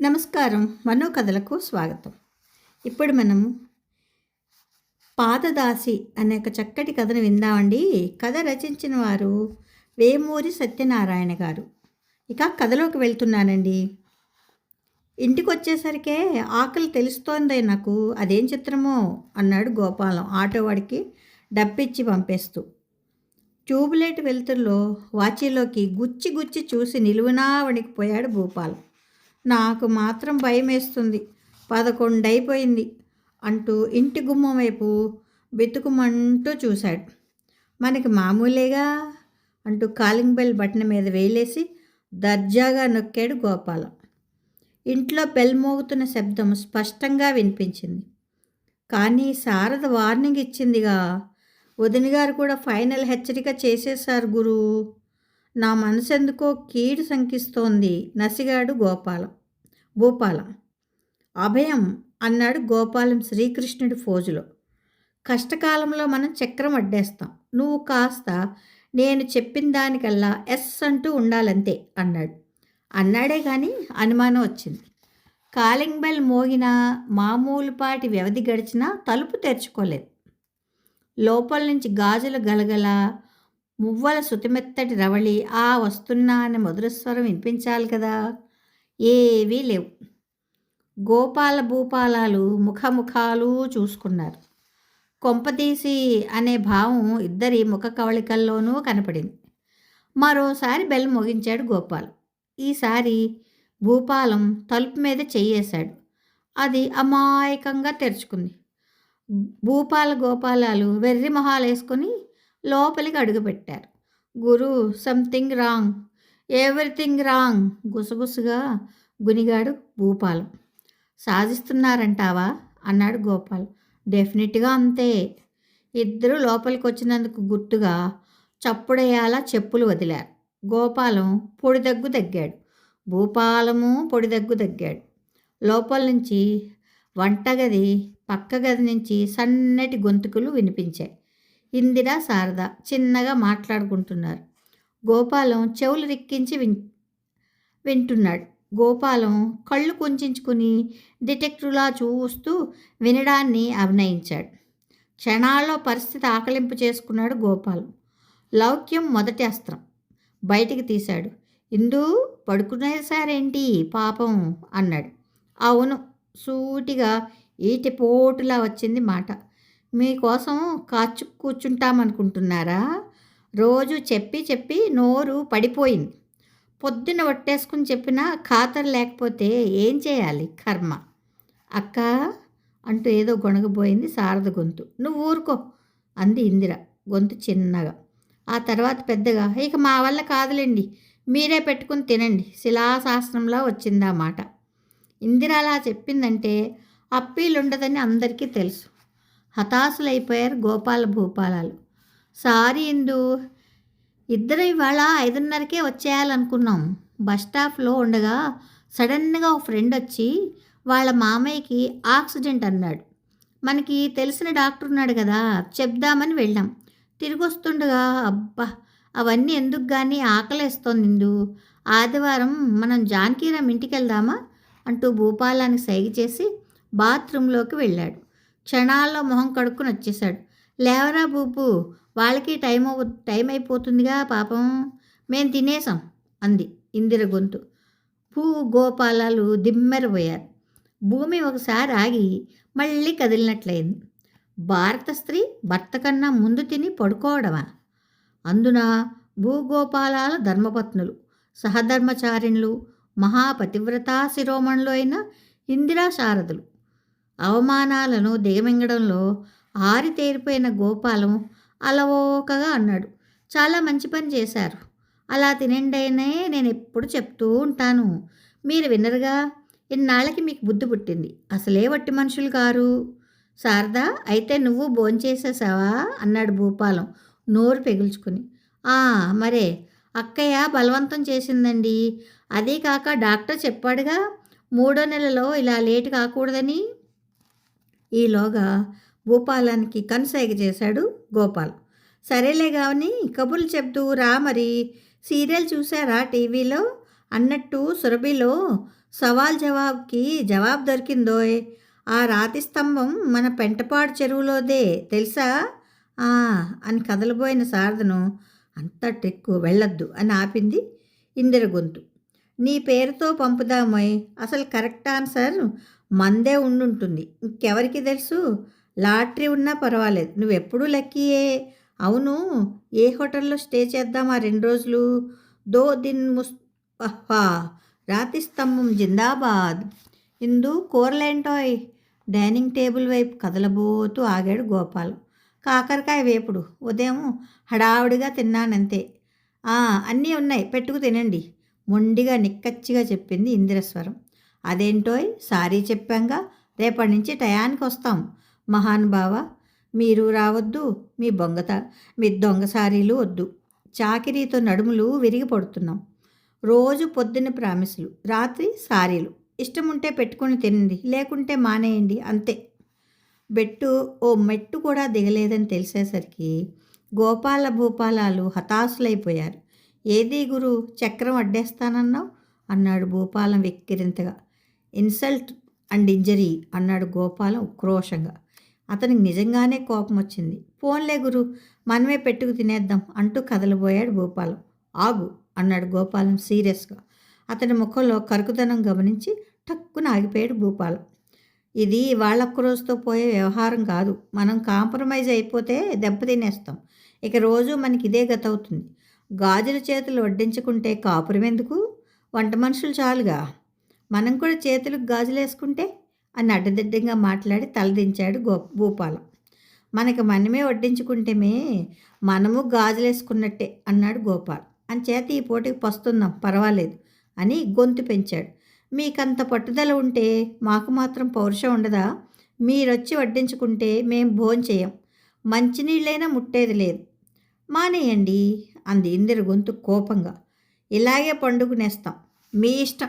నమస్కారం. మనో కథలకు స్వాగతం. ఇప్పుడు మనం పాదదాసి అనే ఒక చక్కటి కథను విందామండి. కథ రచించిన వారు వేమూరి సత్యనారాయణ గారు. ఇక కథలోకి వెళ్తున్నానండి. ఇంటికి వచ్చేసరికే ఆకలి తెలుస్తోందే నాకు. అదేం చిత్రమో అన్నాడు గోపాలం ఆటోవాడికి డబ్బిచ్చి పంపేస్తూ. ట్యూబ్లైట్ వెలుతురులో వాచీలోకి గుచ్చి గుచ్చి చూసి నిలువునా వణికిపోయాడు భూపాల్. నాకు మాత్రం భయం వేస్తుంది పదకొండు అయిపోయింది అంటూ ఇంటి గుమ్మం వైపు బెతుకుమంటూ చూశాడు. మనకి మామూలేగా అంటూ కాలింగ్ బెల్ బటన్ మీద వేలేసి దర్జాగా నొక్కాడు గోపాల. ఇంట్లో బెల్ మోగుతున్న శబ్దం స్పష్టంగా వినిపించింది. కానీ శారద వార్నింగ్ ఇచ్చిందిగా వదిన గారు కూడా ఫైనల్ హెచ్చరిక చేసేశారు గురు. నా మనసెందుకో కీడు శంకిస్తోంది. నసిగాడు గోపాలం. భూపాలం. అభయం అన్నాడు గోపాలం శ్రీకృష్ణుడి ఫోజులో. కష్టకాలంలో మనం చక్రం అడ్డేస్తాం. నువ్వు కాస్త నేను చెప్పిన దానికల్లా ఎస్ అంటూ ఉండాలంతే అన్నాడు. అన్నాడే కానీ అనుమానం వచ్చింది. కాలింగ్ బెల్ మోగిన మామూలుపాటి వ్యవధి గడిచినా తలుపు తెరుచుకోలేదు. లోపల నుంచి గాజుల గలగల మువ్వల శుతిమెత్తటి రవళి ఆ వస్తున్నా అనే మధురస్వరం వినిపించాలి కదా? ఏవీ లేవు. గోపాల భూపాలాలు ముఖముఖాలు చూసుకున్నారు. కొంపతీసి అనే భావం ఇద్దరి ముఖ కవళికల్లోనూ కనపడింది. మరోసారి బెల్ మోగించాడు గోపాల్. ఈసారి భూపాలం తలుపు మీద చెయ్యేశాడు. అది అమాయకంగా తెరుచుకుంది. భూపాల గోపాలాలు వెర్రి మొహాలు వేసుకొని లోపలికి అడుగుపెట్టారు. గురు సంథింగ్ రాంగ్ ఎవ్రీథింగ్ రాంగ్ గుసగుసగా గునిగాడు భూపాలం. సాధిస్తున్నారంటావా? అన్నాడు గోపాల్. డెఫినెట్గా అంతే. ఇద్దరు లోపలికి వచ్చినందుకు గుర్తుగా చప్పుడేయాలా చెప్పులు వదిలారు. గోపాలం పొడిదగ్గు తగ్గాడు. భూపాలము పొడిదగ్గు తగ్గాడు. లోపల నుంచి వంటగది పక్క గది నుంచి సన్నటి గొంతుకులు వినిపించాయి. ఇందిరా శారద చిన్నగా మాట్లాడుకుంటున్నారు. గోపాలం చెవులు రిక్కించి విన్ వింటున్నాడు. గోపాలం కళ్ళు కొంచుకుని డిటెక్టివ్లా చూస్తూ వినడాన్ని అభినయించాడు. క్షణాల్లో పరిస్థితి ఆకలింపు చేసుకున్నాడు గోపాలం. లౌక్యం మొదటి అస్త్రం. బయటికి తీశాడు. ఇందు పడుకునేసారేంటి పాపం? అన్నాడు. అవును సూటిగా ఈటిపోటులా వచ్చింది మాట. మీకోసం కాచు కూర్చుంటామనుకుంటున్నారా? రోజు చెప్పి చెప్పి నోరు పడిపోయింది. పొద్దున ఒట్టేసుకుని చెప్పినా ఖాతరు లేకపోతే ఏం చేయాలి? కర్మ. అక్క అంటూ ఏదో గొణగబోయింది శారద గొంతు. నువ్వు ఊరుకో అంది ఇందిర గొంతు చిన్నగా. ఆ తర్వాత పెద్దగా ఇక మా వల్ల కాదులేండి. మీరే పెట్టుకుని తినండి. శిలాశాస్త్రంలా వచ్చిందా మాట ఇందిర అలా చెప్పిందంటే అప్పీలుండదని అందరికీ తెలుసు. హతాశులైపోయారు గోపాల భూపాలాలు. సారీ ఇందు ఇద్దరు ఇవాళ ఐదున్నరకే వచ్చేయాలనుకున్నాం. బస్ స్టాప్లో ఉండగా సడన్గా ఒక ఫ్రెండ్ వచ్చి వాళ్ళ మామయ్యకి ఆక్సిడెంట్ అన్నాడు. మనకి తెలిసిన డాక్టర్ ఉన్నాడు కదా చెప్దామని వెళ్ళాం. తిరిగి వస్తుండగా అబ్బా అవన్నీ ఎందుకు కానీ ఆకలేస్తోంది ఇందు? ఆదివారం మనం జానకీరామ్ ఇంటికి వెళ్దామా అంటూ భూపాలానికి సైగ చేసి బాత్రూంలోకి వెళ్ళాడు. క్షణాల్లో మొహం కడుక్కుని వచ్చేసాడు లేవరా బూపు వాళ్ళకి టైం టైం అయిపోతుందిగా పాపం. మేము తినేసాం అంది ఇందిర గొంతు. భూ గోపాలాలు దిమ్మెరపోయారు భూమి ఒకసారి ఆగి మళ్ళీ కదిలినట్లయింది. భారత స్త్రీ భర్త కన్నా ముందు తిని పడుకోవడమా? అందున భూగోపాలాల ధర్మపత్నులు సహధర్మచారిణులు మహాపతివ్రతా శిరోమణులు అయిన ఇందిరా శారదులు అవమానాలను దిగమింగడంలో ఆరితేరిపోయిన గోపాలం అలవోకగా అన్నాడు. చాలా మంచి పని చేశారు. అలా తినండినే నేను ఎప్పుడు చెప్తూ ఉంటాను. మీరు వినరుగా ఇన్నాళ్ళకి మీకు బుద్ధి పుట్టింది. అసలే వట్టి మనుషులు కారు. శారదా అయితే నువ్వు భోంచేసేసావా అన్నాడు భూపాలం నోరు పెగుల్చుకుని. ఆ మరే అక్కయ్య బలవంతం చేసిందండి. అదే కాక డాక్టర్ చెప్పాడుగా మూడో నెలలో ఇలా లేట్ కాకూడదని. ఈలోగా భూపాలానికి కనుసైగ చేశాడు గోపాల్. సరేలే కావని కబుర్లు చెప్తూ రా మరి సీరియల్ చూసారా టీవీలో? అన్నట్టు సురభిలో సవాల్ జవాబ్కి జవాబు దొరికిందోయ్. ఆ రాతి స్తంభం మన పెంటపాడు చెరువులోదే తెలుసా? అని కదలబోయిన శారదను అంత ట్రిక్కు వెళ్ళొద్దు అని ఆపింది ఇందిర గొంతు నీ పేరుతో పంపుదామోయ్. అసలు కరెక్ట్ ఆన్సర్ మందే ఉండుంటుంది. ఇంకెవరికి తెలుసు? లాటరీ ఉన్నా పర్వాలేదు. నువ్వెప్పుడూ లక్కీయే అవును ఏ హోటల్లో స్టే చేద్దాం ఆ రెండు రోజులు? దో దిన్ ముస్ రాతి స్తంభం జిందాబాద్. ఇందు కూరలేంటోయ్? డైనింగ్ టేబుల్ వైపు కదలబోతూ ఆగాడు గోపాల్. కాకరకాయ వేపుడు. ఉదయం హడావుడిగా తిన్నానంతే. అన్నీ ఉన్నాయి. పెట్టుకు తినండి. మొండిగా నిక్కచ్చిగా చెప్పింది ఇందిరస్వరం. అదేంటోయ్? సారీ చెప్పాంగా? రేపటి నుంచి టయానికి వస్తాం మహానుభావ మీరు రావద్దు. మీ బొంగత మీ దొంగ సారీలు వద్దు. చాకిరీతో నడుములు విరిగి పడుతున్నాం రోజు పొద్దున్న ప్రామిసులు రాత్రి సారీలు. ఇష్టం ఉంటే పెట్టుకొని తినండి లేకుంటే మానేయండి అంతే. బెట్టు ఓ మెట్టు కూడా దిగలేదని తెలిసేసరికి గోపాల భూపాలాలు హతాశులైపోయారు. ఏది గురు? చక్రం అడ్డేస్తానన్నావు? అన్నాడు భూపాలం వెక్కిరింతగా. ఇన్సల్ట్ అండ్ ఇంజరీ అన్నాడు గోపాలం ఉక్రోషంగా. అతనికి నిజంగానే కోపం వచ్చింది పోన్లే గురు మనమే పెట్టుకు తినేద్దాం అంటూ కదలబోయాడు భూపాలం. ఆగు అన్నాడు గోపాలం సీరియస్గా. అతని ముఖంలో కరుకుదనం గమనించి టక్కున ఆగిపోయాడు భూపాలం. ఇది వాళ్ళొక్క రోజుతో పోయే వ్యవహారం కాదు. మనం కాంప్రమైజ్ అయిపోతే దెబ్బతినేస్తాం ఇక రోజు మనకి ఇదే గతవుతుంది. గాజుల చేతులు వడ్డించుకుంటే కాపురమెందుకు వంట మనుషులు చాలుగా. మనం కూడా చేతులకు గాజులు వేసుకుంటే? అని అడ్డదిడ్డంగా మాట్లాడి తలదించాడు గో భూపాలం మనకి మనమే వడ్డించుకుంటేమే మనము గాజులు వేసుకున్నట్టే అన్నాడు గోపాల్. అంచేత ఈ పోటీకి పస్తుందాం పర్వాలేదు అని గొంతు పెంచాడు. మీకంత పట్టుదల ఉంటే మాకు మాత్రం పౌరుషం ఉండదా? మీరొచ్చి వడ్డించుకుంటే మేం భోంచేయం. మంచినీళ్ళైనా ముట్టేది లేదు. మానేయండి అంది ఇందిర గొంతు కోపంగా. ఇలాగే పండుకునేస్తాం. మీ ఇష్టం.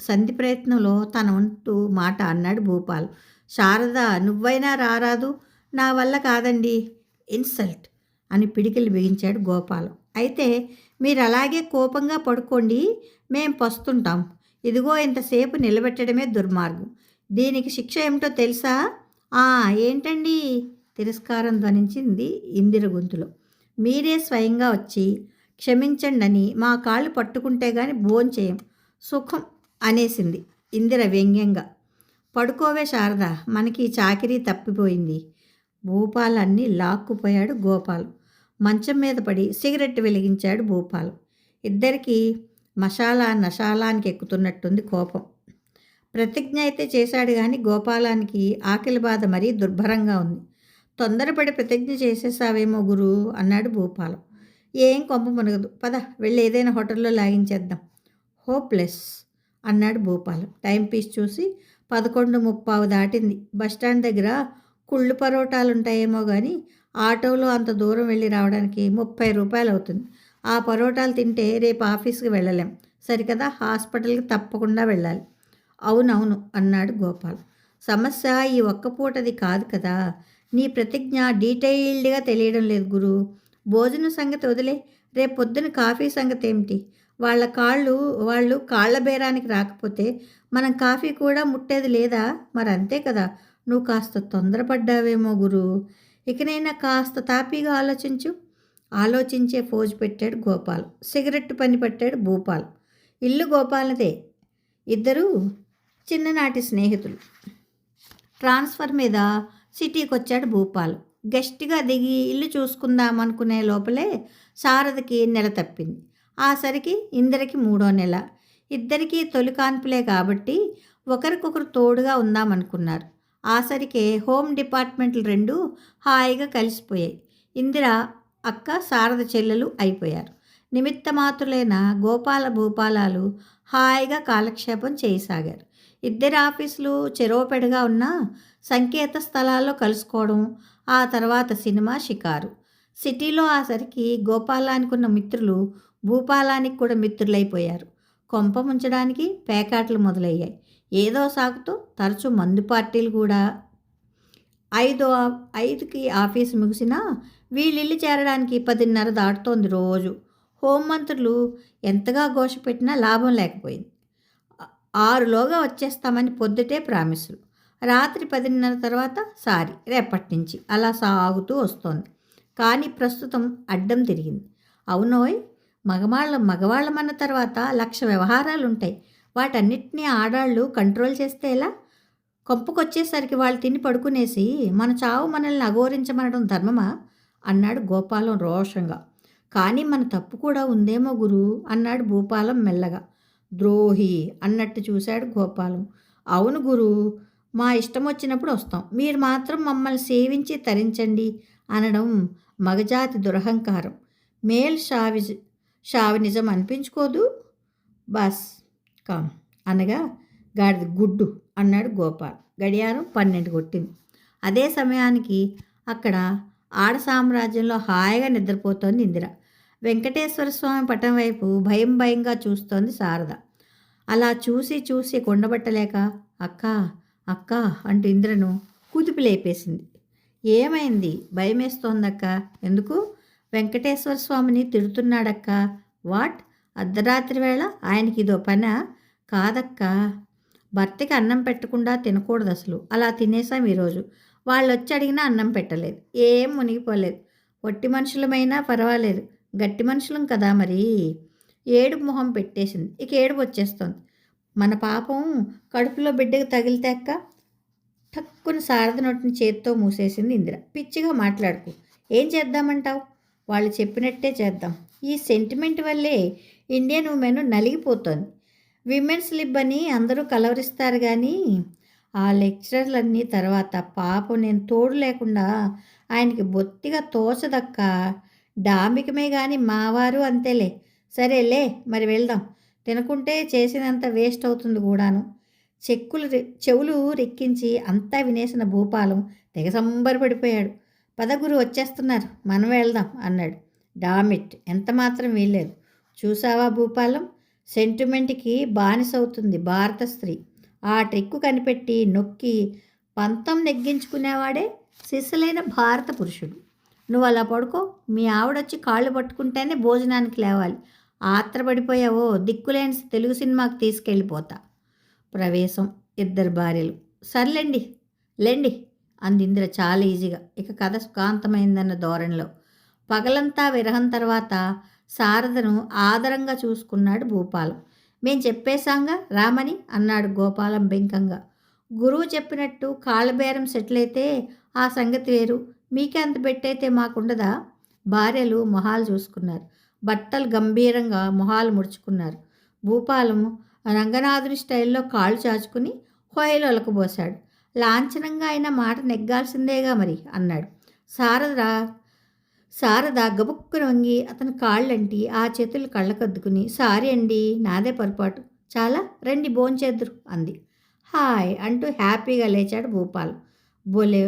సంధి ప్రయత్నంలో తన వంతు మాట అన్నాడు భూపాల్. శారద నువ్వైనా రారాదు. నా వల్ల కాదండి. ఇన్సల్ట్ అని పిడికిలు బిగించాడు గోపాలం. అయితే మీరు అలాగే కోపంగా పడుకోండి. మేం పస్తుంటాం. ఇదిగో ఇంతసేపు నిలబెట్టడమే దుర్మార్గం. దీనికి శిక్ష ఏమిటో తెలుసా? ఏంటండి? తిరస్కారం ధ్వనించింది ఇందిర గొంతులో. మీరే స్వయంగా వచ్చి క్షమించండి అని మా కాళ్ళు పట్టుకుంటే గాని భోంచేయం సుఖం అనేసింది ఇందిర వ్యంగ్యంగా. పడుకోవే శారద మనకి ఈ చాకిరీ తప్పిపోయింది. భూపాలన్నీ లాక్కుపోయాడు గోపాల్. మంచం మీద పడి సిగరెట్ వెలిగించాడు భూపాల్. ఇద్దరికీ మసాలా నషాలానికి ఎక్కుతున్నట్టుంది కోపం. ప్రతిజ్ఞ అయితే చేశాడు కానీ గోపాలానికి ఆకలి బాధ మరీ దుర్భరంగా ఉంది. తొందరపడి ప్రతిజ్ఞ చేసేసావేమో గురు అన్నాడు భూపాలం. ఏం కొంప మునగదు. పద వెళ్ళి ఏదైనా హోటల్లో లాగించేద్దాం. హోప్లెస్ అన్నాడు భూపాలం. టైం పీస్ చూసి పదకొండు ముప్పావు దాటింది. బస్టాండ్ దగ్గర కుళ్ళు పరోటాలు ఉంటాయేమో కానీ ఆటోలో అంత దూరం వెళ్ళి రావడానికి ముప్పై రూపాయలు అవుతుంది ఆ పరోటాలు తింటే రేపు ఆఫీస్కి వెళ్ళలేం. సరికదా హాస్పిటల్కి తప్పకుండా వెళ్ళాలి. అవునవును అన్నాడు గోపాల్. సమస్య ఈ ఒక్క పూటది కాదు కదా. నీ ప్రతిజ్ఞ డీటెయిల్డ్గా తెలియడం లేదు గురు. భోజనం సంగతి వదిలే. రేపు పొద్దున కాఫీ సంగతి ఏమిటి వాళ్ళ కాళ్ళు వాళ్ళు కాళ్ళ బేరానికి రాకపోతే మనం కాఫీ కూడా ముట్టేది లేదా? మరి అంతే కదా. నువ్వు కాస్త తొందరపడ్డావేమో గురు. ఇకనైనా కాస్త తాపీగా ఆలోచించు. ఆలోచించే ఫోజు పెట్టాడు గోపాల్. సిగరెట్ పని పట్టాడు భూపాల్. ఇల్లు గోపాలదే. ఇద్దరు చిన్ననాటి స్నేహితులు. ట్రాన్స్ఫర్ మీద సిటీకి వచ్చాడు భూపాల్. గెస్ట్గా దిగి ఇల్లు చూసుకుందాం అనుకునే లోపలే శారదకి నెల తప్పింది. ఆ సరికి ఇందరికి మూడో నెల. ఇద్దరికీ తొలి కాన్పులే కాబట్టి ఒకరికొకరు తోడుగా ఉందామనుకున్నారు. ఆ సరికే హోమ్ డిపార్ట్మెంట్లు రెండు హాయిగా కలిసిపోయాయి. ఇందిర అక్క శారద చెల్లెలు అయిపోయారు. నిమిత్త మాత్రులైన గోపాల భూపాలాలు హాయిగా కాలక్షేపం చేయసాగారు. ఇద్దరి ఆఫీసులు చెరోపెడగా ఉన్న సంకేత స్థలాల్లో కలుసుకోవడం ఆ తర్వాత సినిమా షికారు. సిటీలో ఆ సరికి గోపాలానికి ఉన్న మిత్రులు భూపాలానికి కూడా మిత్రులైపోయారు. కొంప ముంచడానికి పేకాట్లు మొదలయ్యాయి. ఏదో సాకుతో తరచూ మందు పార్టీలు కూడా. ఐదో ఐదుకి ఆఫీస్ ముగిసినా వీళ్ళిల్లు చేరడానికి పదిన్నర దాటుతోంది రోజు. హోంమంత్రులు ఎంతగా ఘోష పెట్టినా లాభం లేకపోయింది. ఆరులోగా వచ్చేస్తామని పొద్దుటే ప్రామిసులు. రాత్రి పదిన్నర తర్వాత సారీ రేపటి నుంచి అలా సాగుతూ వస్తోంది. కానీ ప్రస్తుతం అడ్డం తిరిగింది. అవునోయ్ మగవాళ్ళ మగవాళ్ళమన్న తర్వాత లక్ష వ్యవహారాలు ఉంటాయి వాటన్నిటినీ ఆడాళ్ళు కంట్రోల్ చేస్తే ఎలా? కొంపకొచ్చేసరికి వాళ్ళు తిని పడుకునేసి మన చావు మనల్ని అఘోరించమనడం ధర్మమా? అన్నాడు గోపాలం రోషంగా. కానీ మన తప్పు కూడా ఉందేమో గురు? అన్నాడు భూపాలం మెల్లగా. ద్రోహి అన్నట్టు చూశాడు గోపాలం. అవును గురు మా ఇష్టం వచ్చినప్పుడు వస్తాం. మీరు మాత్రం మమ్మల్ని సేవించి తరించండి అనడం మగజాతి దురహంకారం. మేల్ షావి షావినిజం అనిపించుకోదు. బస్ కామ్ అనగా గాడిద గుడ్డు అన్నాడు గోపాల్. గడియారం పన్నెండు కొట్టింది. అదే సమయానికి అక్కడ ఆడ సామ్రాజ్యంలో హాయిగా నిద్రపోతోంది ఇందిర. వెంకటేశ్వర స్వామి పటం వైపు భయం భయంగా చూస్తోంది శారద. అలా చూసి చూసి కొండబట్టలేక అక్క అక్క అంటూ ఇంద్రను కుదిపి లేపేసింది. ఏమైంది? భయమేస్తోందక్క. ఎందుకు? వెంకటేశ్వర స్వామిని తిడుతున్నాడక్క. వాట్? అర్ధరాత్రి వేళ ఆయనకి ఇదో పని? కాదక్క. భర్తకి అన్నం పెట్టకుండా తినకూడదు అసలు. అలా తినేసాం ఈరోజు. వాళ్ళు వచ్చి అడిగినా అన్నం పెట్టలేదు. ఏం మునిగిపోలేదు. వట్టి మనుషులమైనా పర్వాలేదు. గట్టి మనుషులం కదా మరి. ఏడుపు మొహం పెట్టేసింది. ఇక ఏడుపు వచ్చేస్తుంది. మన పాపం కడుపులో బిడ్డకు తగిలితే అక్క టక్కున శారద నోటిని చేత్తో మూసేసింది ఇందిర. పిచ్చిగా మాట్లాడుకు. ఏం చేద్దామంటావు? వాళ్ళు చెప్పినట్టే చేద్దాం. ఈ సెంటిమెంట్ వల్లే ఇండియన్ ఉమెన్ నలిగిపోతోంది. విమెన్స్ లిబ్ అని అందరూ కలవరిస్తారు కానీ ఆ లెక్చరర్లన్నీ తర్వాత పాపం నేను తోడు లేకుండా ఆయనకి బొత్తిగా తోచదక్క డాంబికమే కానీ మావారు అంతేలే. సరేలే మరి వెళ్దాం. తినకుంటే చేసినంత వేస్ట్ అవుతుంది కూడాను. చెక్కులు చెవులు రెక్కించి అంతా వినేసిన భూపాలం తెగ సంబరపడిపోయాడు. పదగురు వచ్చేస్తున్నారు. మనం వెళ్దాం అన్నాడు. డామిట్ ఎంత మాత్రం వీల్లేదు. చూసావా భూపాలం? సెంటిమెంట్కి బానిసవుతుంది భారత స్త్రీ. ఆ ట్రిక్కు కనిపెట్టి నొక్కి పంతం నెగ్గించుకునేవాడే సిసలైన భారత పురుషుడు. నువ్వు అలా పడుకో మీ ఆవిడొచ్చి కాళ్ళు పట్టుకుంటేనే భోజనానికి లేవాలి. ఆత్రపడిపోయావో దిక్కులేని తెలుగు సినిమాకి తీసుకెళ్ళిపోతా. ప్రవేశం ఇద్దరు భార్యలు. సర్లేండి లేండి అంది ఇందిర చాలా ఈజీగా. ఇక కథ సుఖాంతమైందన్న ధోరణిలో. పగలంతా విరహం తర్వాత శారదను ఆదరంగా చూసుకున్నాడు భూపాలం. మేం చెప్పేశాంగా రామని అన్నాడు గోపాలం బెంకంగా. గురువు చెప్పినట్టు కాళ్ళబేరం సెటిల్ అయితే ఆ సంగతి వేరు. మీకే అంత పెట్టయితే మాకుండదా? భార్యలు మొహాలు చూసుకున్నారు. బట్టలు గంభీరంగా మొహాలు ముడుచుకున్నారు. భూపాలం రంగనాథుని స్టైల్లో కాళ్ళు చాచుకుని హోయలు ఒలకబోశాడు లాంఛనంగా అయిన మాట నెగ్గాల్సిందేగా మరి అన్నాడు. శారద శారద గబుక్కున వంగి అతని కాళ్ళంటి ఆ చేతులు కళ్ళకద్దుకుని సారీ అండి నాదే పొరపాటు. చాలా రండి భోంచేద్దురు అంది. హాయ్ అంటూ హ్యాపీగా లేచాడు భూపాల్. బోలే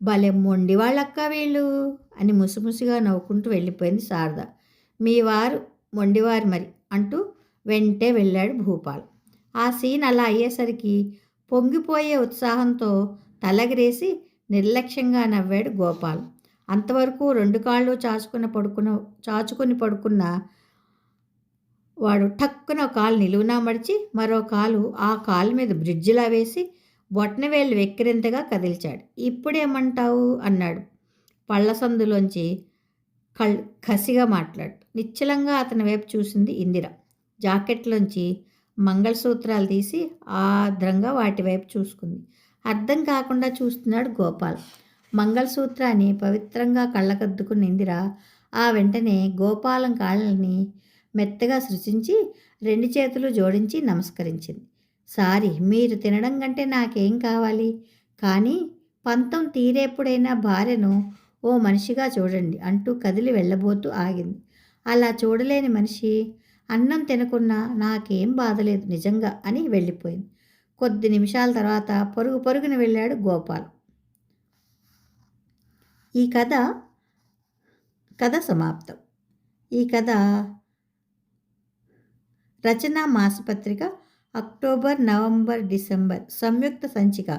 భలే మొండి వాళ్ళక్క వీళ్ళు అని ముసిముసిగా నవ్వుకుంటూ వెళ్ళిపోయింది శారద. మీ వారు మొండివారు మరి అంటూ వెంటే వెళ్ళాడు భూపాల్. ఆ సీన్ అలా అయ్యేసరికి పొంగిపోయే ఉత్సాహంతో తలగిరేసి నిర్లక్ష్యంగా నవ్వాడు గోపాల్. అంతవరకు రెండు కాళ్ళు చాచుకుని పడుకున్న చాచుకుని పడుకున్న వాడు టక్కున కాలు నిలువునా మడిచి మరో కాలు ఆ కాలు మీద బ్రిడ్జిలా వేసి బొట్నవేళ్ళు వెక్కిరింతగా కదిల్చాడు. ఇప్పుడేమంటావు? అన్నాడు. పళ్ళ సందులోంచి కళ్ళు కసిగా మాట్లాడు. నిశ్చలంగా అతని వైపు చూసింది ఇందిర. జాకెట్లోంచి మంగళసూత్రాలు తీసి ఆద్రంగా వాటి వైపు చూసుకుంది. అర్థం కాకుండా చూస్తున్నాడు గోపాల్. మంగళసూత్రాన్ని పవిత్రంగా కళ్ళకద్దుకున్న ఇందిర ఆ వెంటనే గోపాలం కాళ్ళని మెత్తగా సృష్టించి రెండు చేతులు జోడించి నమస్కరించింది. సారీ మీరు తినడం కంటే నాకేం కావాలి? కానీ పంతం తీరేప్పుడైనా భార్యను ఓ మనిషిగా చూడండి అంటూ కదిలి వెళ్ళబోతూ ఆగింది. అలా చూడలేని మనిషి అన్నం తినకున్నా నాకేం బాధలేదు నిజంగా అని వెళ్ళిపోయింది. కొద్ది నిమిషాల తర్వాత పరుగు పరుగున వెళ్ళాడు గోపాల్. ఈ కథ కథ సమాప్తం. ఈ కథ రచన మాసపత్రిక అక్టోబర్ నవంబర్ డిసెంబర్ సంయుక్త సంచిక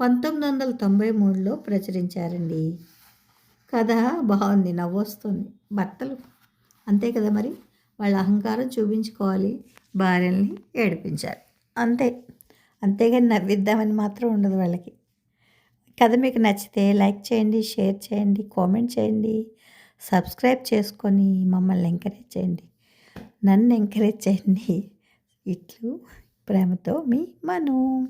పంతొమ్మిది వందల తొంభై మూడులో ప్రచురించారండి. కథ బాగుంది నవ్వొస్తుంది భర్తలు అంతే కదా మరి? వాళ్ళ అహంకారం చూపించుకోవాలి. భార్యల్ని ఏడిపించాలి. అంతే. అంతేగాని నవ్విద్దామని మాత్రం ఉండదు వాళ్ళకి. కథ మీకు నచ్చితే లైక్ చేయండి షేర్ చేయండి కామెంట్ చేయండి. సబ్స్క్రైబ్ చేసుకొని మమ్మల్ని ఎంకరేజ్ చేయండి. నన్ను ఎంకరేజ్ చేయండి. ఇట్లు ప్రేమతో మీ మను.